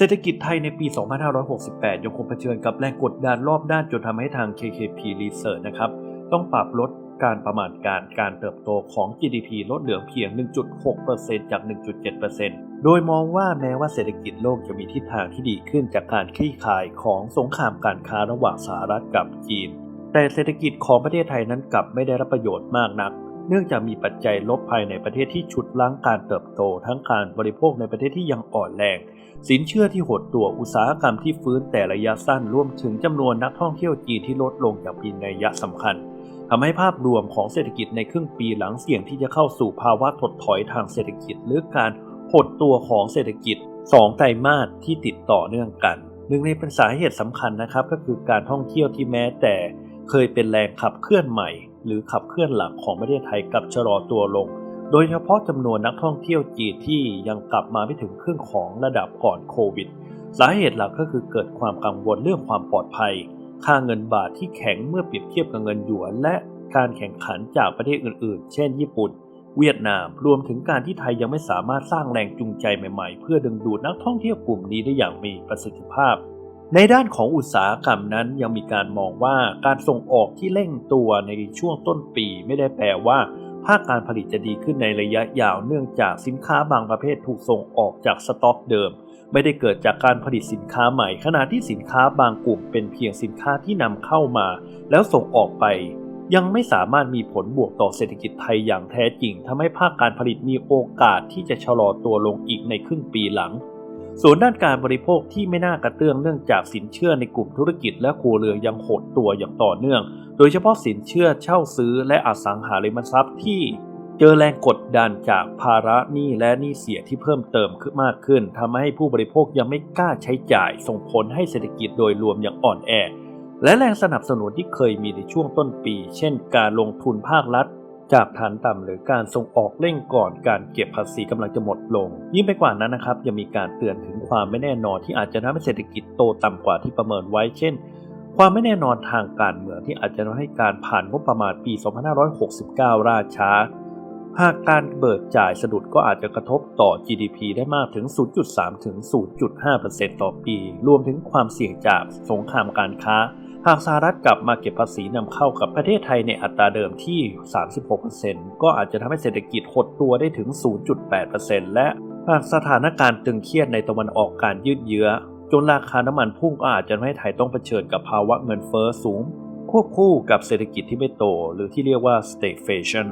เศรษฐกิจไทยในปี 2568 ยังคงเผชิญกับแรงกดดันรอบด้านจนทำให้ทาง KKP Research นะครับต้องปรับลดการประมาณการการเติบโตของ GDP ลดเหลือเพียง 1.6%จาก 1.7%โดยมองว่าแม้ว่าเศรษฐกิจโลกจะมีทิศทางที่ดีขึ้นจากการคลี่คลายของสงครามการค้าระหว่างสหรัฐกับจีน แต่เศรษฐกิจของประเทศไทยนั้นกลับไม่ได้รับประโยชน์มากนัก เนื่องจากมีปัจจัยลบภายในประเทศที่ฉุดล้างการเติบโต ทั้งการบริโภคในประเทศที่ยังอ่อนแรง สินเชื่อที่หดตัวอุตสาหกรรมที่ฟื้นแต่ระยะสั้นรวมถึงจำนวนนักท่องเที่ยวจีนที่ลดลงอย่างมีนัยยะสำคัญทำให้ภาพรวมของเศรษฐกิจในครึ่งปีหลังเสี่ยงที่จะเข้าสู่ภาวะถดถอยทางเศรษฐกิจ หรือการหดตัวของเศรษฐกิจ 2 ไตรมาสที่ติดต่อเนื่องกันหนึ่งในเป็นสาเหตุสำคัญนะครับก็คือการท่องเที่ยวที่แม้แต่เคยเป็นแรงขับเคลื่อนใหม่ หรือขับเคลื่อนหลักของประเทศไทยกลับชะลอตัวลง โดยเฉพาะจำนวนนักท่องเที่ยวจีนที่ยังกลับมาไม่ถึงครึ่งของระดับก่อนโควิด สาเหตุหลักก็คือเกิดความกังวลเรื่องความปลอดภัย ค่าเงินบาทที่แข็งเมื่อเปรียบเทียบกับเงินหยวน และการแข่งขันจากประเทศอื่น ๆ เช่น ญี่ปุ่น เวียดนาม รวมถึงการที่ไทยยังไม่สามารถสร้างแรงจูงใจใหม่ ๆ เพื่อดึงดูดนักท่องเที่ยวกลุ่มนี้ได้อย่างมีประสิทธิภาพ ในด้านของอุตสาหกรรมนั้นยังมีการมองว่าการส่งออกที่เร่งตัวในช่วงต้นปีไม่ได้แปลว่า ภาคการผลิตจะดีขึ้นในระยะยาวเนื่องจากสินค้าบางประเภทถูกส่งออกจากสต็อกเดิม ไม่ได้เกิดจากการผลิตสินค้าใหม่ ขณะที่สินค้าบางกลุ่มเป็นเพียงสินค้าที่นำเข้ามา แล้วส่งออกไป ยังไม่สามารถมีผลบวกต่อเศรษฐกิจไทยอย่างแท้จริงทำให้ภาคการผลิตมีโอกาสที่จะชะลอตัวลงอีกในครึ่งปีหลัง ส่วนด้านการบริโภคที่ไม่น่ากระเตื้องเนื่องจากสินเชื่อในกลุ่มธุรกิจและครัวเรือนยังหดตัวอย่างต่อเนื่อง โดยเฉพาะสินเชื่อเช่าซื้อและอสังหาริมทรัพย์ที่เจอแรงกดดันจากภาระหนี้และหนี้เสียที่เพิ่มเติมขึ้นมากขึ้นทำให้ผู้บริโภคยังไม่กล้าใช้จ่าย ส่งผลให้เศรษฐกิจโดยรวมยังอ่อนแอและแรงสนับสนุนที่เคยมีในช่วงต้นปี เช่น การลงทุนภาครัฐ จากฐานต่ำหรือการส่งออกเร่งก่อนการเก็บภาษีกำลังจะหมดลง ยิ่งไปกว่านั้นนะครับยังมีการเตือนถึงความไม่แน่นอนที่อาจจะทำให้เศรษฐกิจโตต่ำกว่าที่ประเมินไว้ เช่น ความไม่แน่นอนทางการเมืองที่อาจจะทำให้การผ่านงบประมาณปี 2569ล่าช้า หากการเบิกจ่ายสะดุดก็อาจจะกระทบต่อ GDP ได้มากถึง 0.3 ถึง 0.5%ต่อปี รวมถึงความเสี่ยงจากสงครามการค้า หากสหรัฐกลับมาเก็บภาษีนำเข้ากับประเทศไทยในอัตราเดิมที่ 36%ก็อาจจะทำให้เศรษฐกิจหดตัวได้ถึง 0.8%และหากสถานการณ์ตึงเครียดในตะวันออกการยืดเยื้อ จนราคาน้ำมันพุ่งก็อาจจะทำให้ไทยต้องเผชิญกับภาวะเงินเฟ้อสูง ควบคู่กับเศรษฐกิจที่ไม่โต หรือที่เรียกว่า stagflation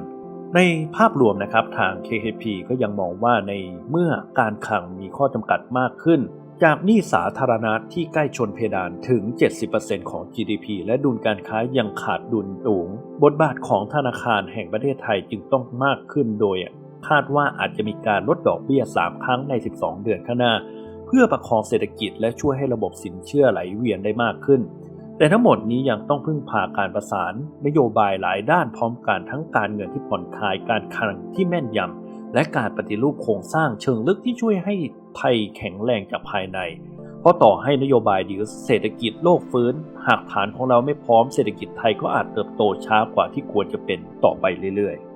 ในภาพรวมนะครับทาง KKP ก็ยังมองว่าในเมื่อการคลังมีข้อจำกัดมากขึ้น จากหนี้สาธารณะที่ใกล้ชนเพดานถึง 70%ของ GDP และดุลการค้ายังขาดดุลสูง บทบาทของธนาคารแห่งประเทศไทยจึงต้องมากขึ้นโดย คาดว่าอาจจะมีการลดดอกเบี้ย 3 ครั้งใน 12 เดือนข้างหน้า เพื่อประคองเศรษฐกิจและช่วยให้ระบบสินเชื่อไหลเวียนได้มากขึ้น แต่ทั้งหมดนี้ยังต้องพึ่งพาการประสาน นโยบายหลายด้านพร้อมกันทั้งการเงินที่ผ่อนคลายการคลังที่แม่นยำ และการปฏิรูปโครงสร้างเชิงลึกที่ช่วยให้ไทยแข็งแรงจากภายใน เพราะต่อให้นโยบายดีเศรษฐกิจโลกฟื้น หากฐานของเราไม่พร้อมเศรษฐกิจไทยก็อาจเติบโตช้ากว่าที่ควรจะเป็นต่อไปเรื่อยๆ